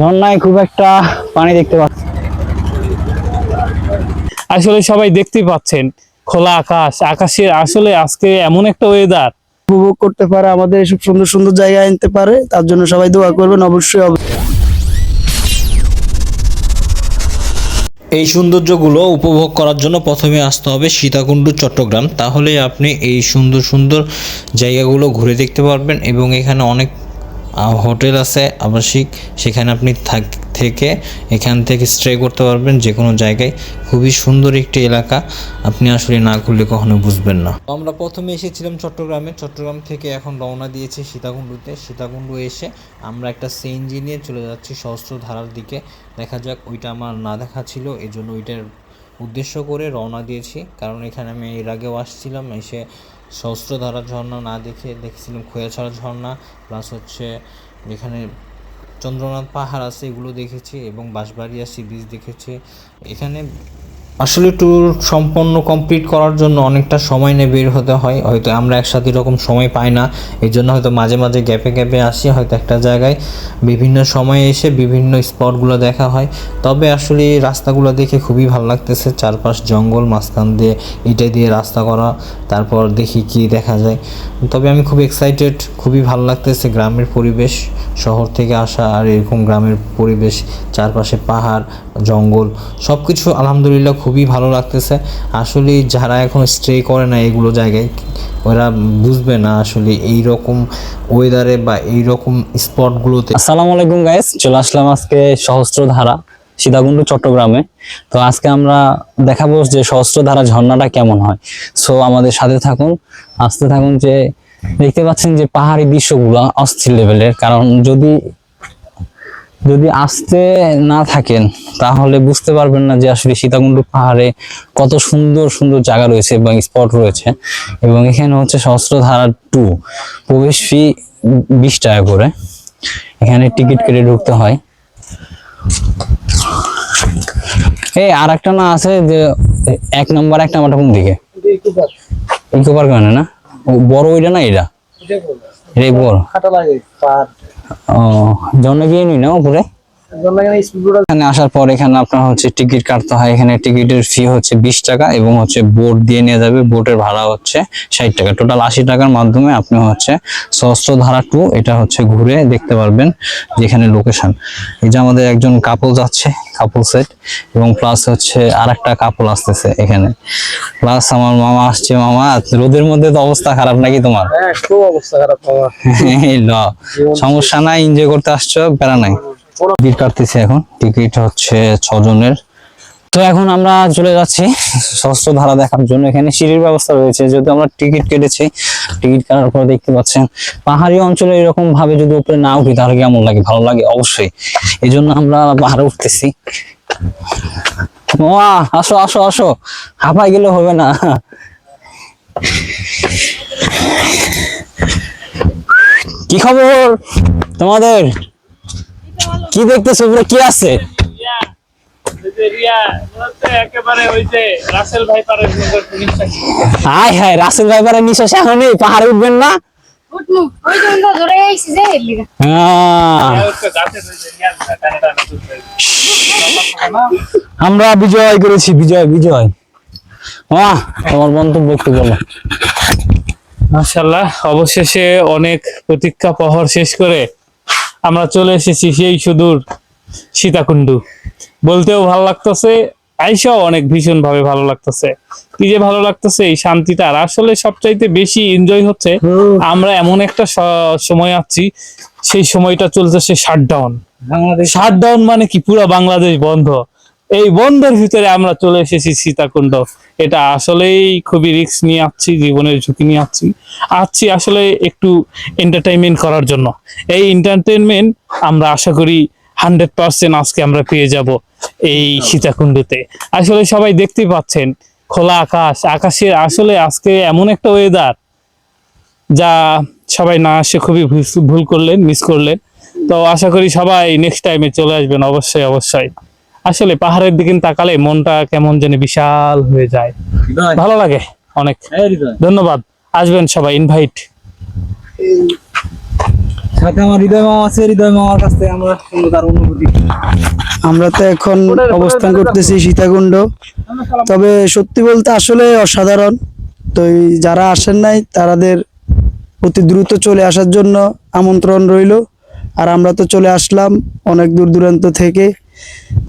ঝর্ণায় খুব একটা পানি দেখতে পাচ্ছি আসলে সবাই দেখতে পাচ্ছেন খোলা আকাশ। আকাশে আসলে আজকে এমন একটা ওয়েদার উপভোগ করতে পারে আমাদের এসব সুন্দর সুন্দর জায়গায় আনতে পারে তার জন্য সবাই দোয়া করবেন অবশ্যই অবশ্যই। এই সৌন্দর্যগুলো উপভোগ করার জন্য প্রথমে আসতে হবে সীতাকুণ্ডু চট্টগ্রাম। তাহলে আপনি এই সুন্দর সুন্দর জায়গাগুলো ঘুরে দেখতে পারবেন এবং এখানে অনেক হোটেল আছে, আবাসিক, সেখানে আপনি থাক- থেকে এখান থেকে স্টে করতে পারবেন যে কোনো জায়গায়। খুবই সুন্দর একটি এলাকা, আপনি আসলে না ঘুরলে কখনো বুঝবেন না। আমরা প্রথমে এসেছিলাম চট্টগ্রামে, চট্টগ্রাম থেকে এখন রওনা দিয়েছি সীতাকুণ্ডুতে। সীতাকুণ্ডু এসে আমরা একটা সিএনজি নিয়ে চলে যাচ্ছি সহস্রধারার দিকে। দেখা যাক, ওইটা আমার না দেখা ছিল এই জন্য ওইটার উদ্দেশ্য করে রওনা দিয়েছি। কারণ এখানে আমি এর আগেও আসছিলাম, এসে সহস্রধারা ঝর্ণা না দেখে দেখছিলাম, খোয়াছড়া ঝর্ণা প্লাস হচ্ছে যেখানে চন্দ্রনাথ পাহাড় আছে এগুলো দেখেছি এবং বাঁশবাড়িয়া সি বিচ দেখেছি। এখানে আসলে ট্যুর সম্পন্ন কমপ্লিট করার জন্য অনেকটা সময় নিয়ে বের হতে হয়। হয়তো আমরা একসাথে এরকম সময় পাই না। এই জন্য হয়তো মাঝে মাঝে গ্যাপে গ্যাপে আসি, হয়তো একটা জায়গায় বিভিন্ন সময়ে এসে বিভিন্ন স্পটগুলো দেখা হয়। তবে আসলে রাস্তাগুলো দেখে খুবই ভালো লাগতেছে। চারপাশ জঙ্গল, মাঝখান দিয়ে ইটে দিয়ে রাস্তা করা, তারপর দেখি কি দেখা যায়। তবে আমি খুব এক্সাইটেড খুবই ভালো লাগতেছে গ্রামের পরিবেশ, শহর থেকে আসা আর এরকম গ্রামের পরিবেশ, চারপাশে পাহাড়, জঙ্গল সব কিছু আলহামদুলিল্লাহ খুবই ভালো লাগতেছে। আসলে যারা এখন স্টে করে না এগুলো জায়গায়, ওরা বুঝবে না আসলে এই রকম ওয়েদারে বা এই রকম স্পটগুলোতে আসসালামু আলাইকুম গাইস চলে আসলাম আজকে সহস্র ধারা সীতাকুণ্ডু, চট্টগ্রামে। তো আজকে আমরা দেখাবো যে সহস্র ধারা ঝর্ণাটা কেমন হয়। সো আমাদের সাথে থাকুন, আসতে থাকুন যে দেখতে পাচ্ছেন যে পাহাড়ি দৃশ্যগুলো অস্থির লেভেলের কারণ যদি যদি আসতে না থাকেন, তাহলে বুঝতে পারবেন না যে আসলে সীতাকুণ্ড পাহাড়ে কত সুন্দর সুন্দর জায়গা রয়েছে এবং স্পট রয়েছে। এবং এখানে হচ্ছে সহস্রধারা টু প্রবেশ ফি বিশ টাকা করে। এখানে টিকিট কেটে ঢুকতে হয়। এই আর একটা না আছে যে, এক নম্বর এক নাম্বারটা কোন দিকে ইকো পার্ক মানে না? বড় ওইটা না এটা? এটাই বড় ও জন্য গিয়ে নি না উপরে এখানে আসার পর এখানে আপনার হচ্ছে টিকিট কাটতে হয়। এখানে টিকিটের ফি হচ্ছে বিশ টাকা এবং হচ্ছে বোট দিয়ে নিয়ে যাবে। বোটের ভাড়া হচ্ছে ষাট টাকা। টোটাল আশি টাকার মাধ্যমে আপনি হচ্ছে সহস্রধারা টু এটা হচ্ছে ঘুরে দেখতে পারবেন যেখানে লোকেশন এই যে আমাদের একজন কাপল যাচ্ছে কাপল সেট এবং প্লাস হচ্ছে আর একটা কাপল আসতেছে এখানে। প্লাস আমার মামা আসছে। মামা রোদের মধ্যে তো অবস্থা খারাপ নাকি তোমার? এই ল। সমস্যা নাই এনজয় করতে আসছো প্যারা নাই। টিকিট কাটতেছি এখন। টিকিট হচ্ছে ছজনের। তো এখন আমরা চলে যাচ্ছি ষষ্ঠ ধারা দেখার জন্য। এখানে সিঁড়ির ব্যবস্থা রয়েছে। যদি আমরা টিকিট কেটেছি, টিকিট কাটার পর দেখতে পাচ্ছেন, পাহাড়ি অঞ্চলে এরকম ভাবে যদি উপরে না উঠি, তাহলে কেমন লাগে? ভালো লাগে অবশ্যই। এই জন্য আমরা পাহাড়ে উঠতেছি। মামা আসো আসো আসো। হাঁপাই গেলে হবে না। কি খবর তোমাদের? কি দেখতেছো? উপরে কি আছে? একেবারে ওই রাসেল ভাই পারে হাই হাই রাসেল ভাইবারের নিঃশ্বাস এখন পাহাড়ে উঠবেন না? হ্যাঁ, আমরা বিজয় করেছি বিজয় বিজয়। বাহ তোমার মন্তব্য একটু বলো। মাশাল্লাহ অবশেষে অনেক প্রতীক্ষা প্রহর শেষ করে আমরা চলে এসেছি সেই সুদূর সীতাকুণ্ডু। বলতেও ভালো লাগতেছে আইসাও অনেক ভীষণ ভাবে ভালো লাগতেছে। কি যে ভালো লাগতেছে এই শান্তিটা। আর আসলে সবচাইতে বেশি এনজয় হচ্ছে আমরা এমন একটা সময় আছি সেই সময়টা চলতেছে শাটডাউন বাংলাদেশ। শাটডাউন মানে কি? পুরো বাংলাদেশ বন্ধ। এই বন্ধের ভিতরে আমরা চলে এসেছি সীতাকুণ্ড। এটা আসলেই খুবই রিস্ক নিয়ে আসছি জীবনের ঝুঁকি নিয়ে আসছি আসছি আসলে একটু এন্টারটেইনমেন্ট করার জন্য। এই এন্টারটেইনমেন্ট আমরা আশা করি হান্ড্রেড পার্সেন্ট আজকে আমরা পেয়ে যাব এই সীতাকুণ্ডতে। আসলে সবাই দেখতে পাচ্ছেন, খোলা আকাশ। আকাশে আসলে আজকে এমন একটা ওয়েদার যা সবাই না আসে খুবই ভুল করলেন মিস করলেন। তো আশা করি সবাই নেক্সট টাইমে চলে আসবেন অবশ্যই অবশ্যই। আসলে পাহাড়ের দিকে তাকালে মনটা কেমন যেন বিশাল হয়ে যায়। ভালো লাগে অনেক। ধন্যবাদ। আসবেন সবাই ইনভাইট সাথে আমার হৃদয় মামা আছে হৃদয় মামার কাছ থেকে আমরা তার অনুভূতি আমরা তো এখন অবস্থান করতেছি সীতাকুণ্ড। তবে সত্যি বলতে আসলে অসাধারণ। তো এই যারা আসেন নাই তাদের অতি দ্রুত চলে আসার জন্য আমন্ত্রণ রইল। আর আমরা তো চলে আসলাম অনেক দূর দূরান্ত থেকে।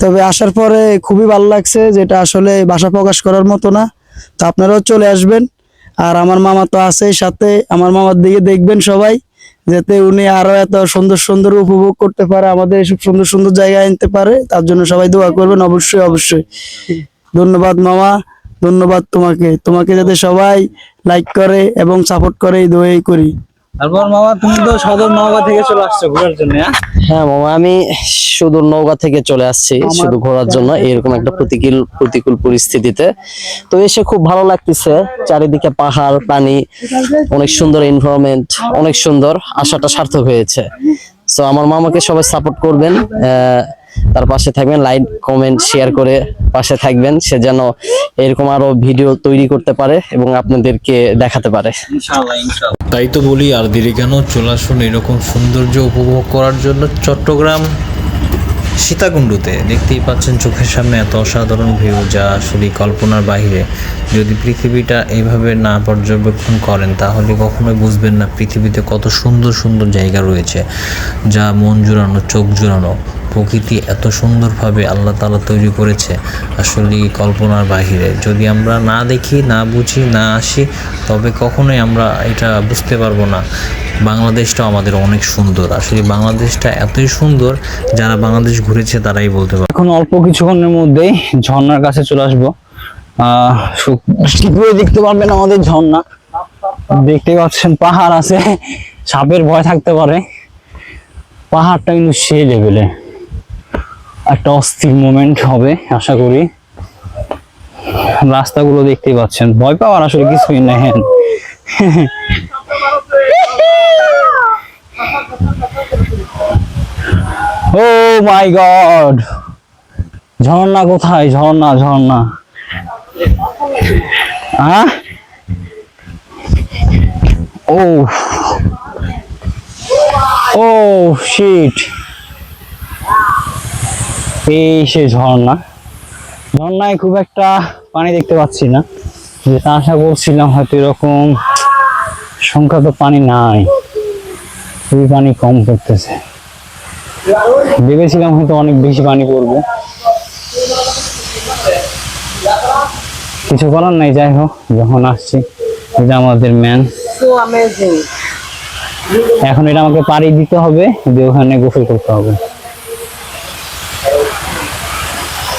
তবে আসার পরে খুবই ভালো লাগছে যেটা আসলে ভাষা প্রকাশ করার মতো না। তো আপনারাও চলে আসবেন। আর আমার মামা তো আছেই সাথে। আমার মামার দিকে দেখবেন সবাই যাতে উনি আরও এত সুন্দর সুন্দর উপভোগ করতে পারে আমাদের এসব সুন্দর সুন্দর জায়গায় আনতে পারে। তার জন্য সবাই দোয়া করবেন অবশ্যই অবশ্যই। ধন্যবাদ মামা ধন্যবাদ তোমাকে। তোমাকে যাতে সবাই লাইক করে এবং সাপোর্ট করে এই দোয়াই করি। তারপর মামা তুমি তো সদর নওগাঁ থেকে চলে আসছো ঘোরার জন্য হ্যাঁ? হ্যাঁ মামা আমি সুদূর নৌকা থেকে চলে আসছি শুধু ঘোরার জন্য এরকম একটা প্রতিকূল প্রতিকূল পরিস্থিতিতে। তো এসে খুব ভালো লাগতেছে চারিদিকে পাহাড় পানি অনেক সুন্দর এনভায়রনমেন্ট অনেক সুন্দর আশাটা সার্থক হয়েছে। তো আমার মামাকে সবাই সাপোর্ট করবেন আহ, তার পাশে থাকবেন লাইক কমেন্ট শেয়ার করে পাশে থাকবেন সে যেন এরকম আরও ভিডিও তৈরি করতে পারে এবং আপনাদেরকে দেখাতে পারে। ইনশাআল্লাহ ইনশাআল্লাহ। তাই তো বলি আর দেরি কেন? চলে আসুন এরকম সৌন্দর্য উপভোগ করার জন্য চট্টগ্রাম সীতাকুণ্ডুতে। দেখতেই পাচ্ছেন চোখের সামনে এত অসাধারণ ভিউ যা আসলে কল্পনার বাহিরে। যদি পৃথিবীটা এভাবে না পর্যবেক্ষণ করেন, তাহলে কখনোই বুঝবেন না পৃথিবীতে কত সুন্দর সুন্দর জায়গা রয়েছে, যা মন জুড়ানো, চোখ জুড়ানো। প্রকৃতি এত সুন্দরভাবে আল্লাহ তালা তৈরি করেছে, আসলে কল্পনার বাহিরে। যদি আমরা না দেখি, না বুঝি, না আসি, তবে কখনোই আমরা এটা বুঝতে পারব না। বাংলাদেশটা আমাদের অনেক সুন্দর। আসলে বাংলাদেশটা এতই সুন্দর, যারা বাংলাদেশ ঘুরেছে তারাই বলতে পারে এখন অল্প কিছুক্ষণের মধ্যেই ঝর্ণার কাছে চলে আসব। সু- দেখতে পারবেন আমাদের ঝর্ণা। দেখতে পাচ্ছেন পাহাড় আছে, সাপের ভয় থাকতে পারে। পাহাড়টা কিন্তু সেই লেভেলে একটা অস্থির মোমেন্ট হবে, আশা করি। রাস্তাগুলো দেখতেই পাচ্ছেন। ভয় পাওয়ার আসলে কিছুই নেই। ও মাই গড! ঝর্ণা কোথায়? ঝর্ণা ঝর্ণা। হ্যাঁ ও ও শিট এই সে ঝর্ণা। ঝর্ণায় খুব একটা পানি দেখতে পাচ্ছি না। যেটা আশা করছিলাম হয়তো এরকম সংখ্যা তো পানি নাই। খুবই পানি কম পড়তেছে। ভেবেছিলাম হয়তো অনেক বেশি পানি পড়বে। কিছু করার নাই, যাই হোক, যখন আসছি। এটা আমাদের ম্যান। এখন এটা আমাকে পাড়ি দিতে হবে, দিয়ে ওখানে গোসল করতে হবে।